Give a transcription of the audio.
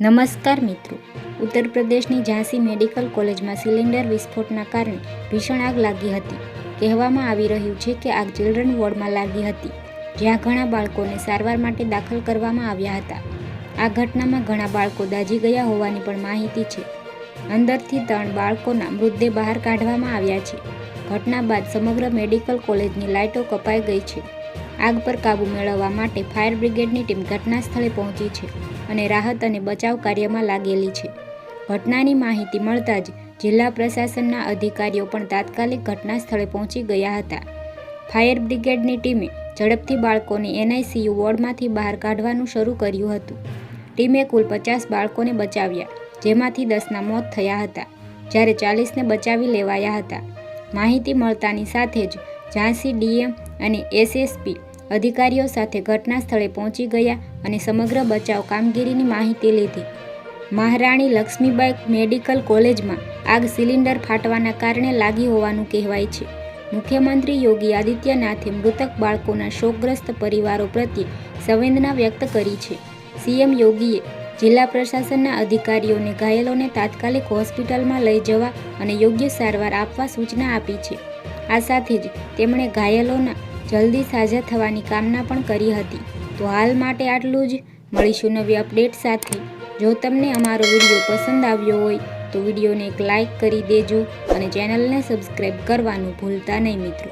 નમસ્કાર મિત્રો. ઉત્તર પ્રદેશની ઝાંસી મેડિકલ કોલેજમાં સિલિન્ડર વિસ્ફોટના કારણે ભીષણ આગ લાગી હતી. કહેવામાં આવી રહ્યું છે કે આગ ચિલ્ડ્રન વોર્ડમાં લાગી હતી, જ્યાં ઘણા બાળકોને સારવાર માટે દાખલ કરવામાં આવ્યા હતા. આ ઘટનામાં ઘણા બાળકો દાઝી ગયા હોવાની પણ માહિતી છે. અંદરથી ત્રણ બાળકોના મૃતદેહ બહાર કાઢવામાં આવ્યા છે. ઘટના બાદ સમગ્ર મેડિકલ કોલેજની લાઇટો કપાઈ ગઈ છે. આગ પર કાબૂ મેળવવા માટે ફાયર બ્રિગેડની ટીમ ઘટના સ્થળે પહોંચી છે. અને રાહત અને બચાવ કાર્યમાં લાગેલી છે. ઘટનાની માહિતી મળતા જ જિલ્લા પ્રશાસનના અધિકારીઓ પણ તાત્કાલિક ઘટના સ્થળે પહોંચી ગયા હતા. ફાયર બ્રિગેડની ટીમે ઝડપથી બાળકોને એનઆઈસીયુ વોર્ડમાંથી બહાર કાઢવાનું શરૂ કર્યું હતું. ટીમે કુલ પચાસ બાળકોને બચાવ્યા, જેમાંથી દસના મોત થયા હતા, જ્યારે ચાલીસને બચાવી લેવાયા હતા. માહિતી મળતાની સાથે જ ઝાંસી ડીએમ અને એસએસપી અધિકારીઓ સાથે ઘટના સ્થળે પહોંચી ગયા અને સમગ્ર બચાવ કામગીરીની માહિતી લીધી. મહારાણી લક્ષ્મીબાઈ મેડિકલ કોલેજમાં આગ સિલિન્ડર ફાટવાના કારણે લાગી હોવાનું કહેવાય છે. મુખ્યમંત્રી યોગી આદિત્યનાથે મૃતક બાળકોના શોકગ્રસ્ત પરિવારો પ્રત્યે સંવેદના વ્યક્ત કરી છે. સીએમ યોગીએ જિલ્લા પ્રશાસનના અધિકારીઓને ઘાયલોને તાત્કાલિક હોસ્પિટલમાં લઈ જવા અને યોગ્ય સારવાર આપવા સૂચના આપી છે. આ સાથે જ તેમણે ઘાયલોના જલ્દી સાજા થવાની કામના પણ કરી હતી. તો હાલ માટે આટલું જ. મળીશું નવી અપડેટ સાથે. જો તમને અમારો વીડિયો પસંદ આવ્યો હોય, તો વિડીયોને એક લાઇક કરી દેજો અને ચેનલને સબસ્ક્રાઈબ કરવાનું ભૂલતા નહીં મિત્રો.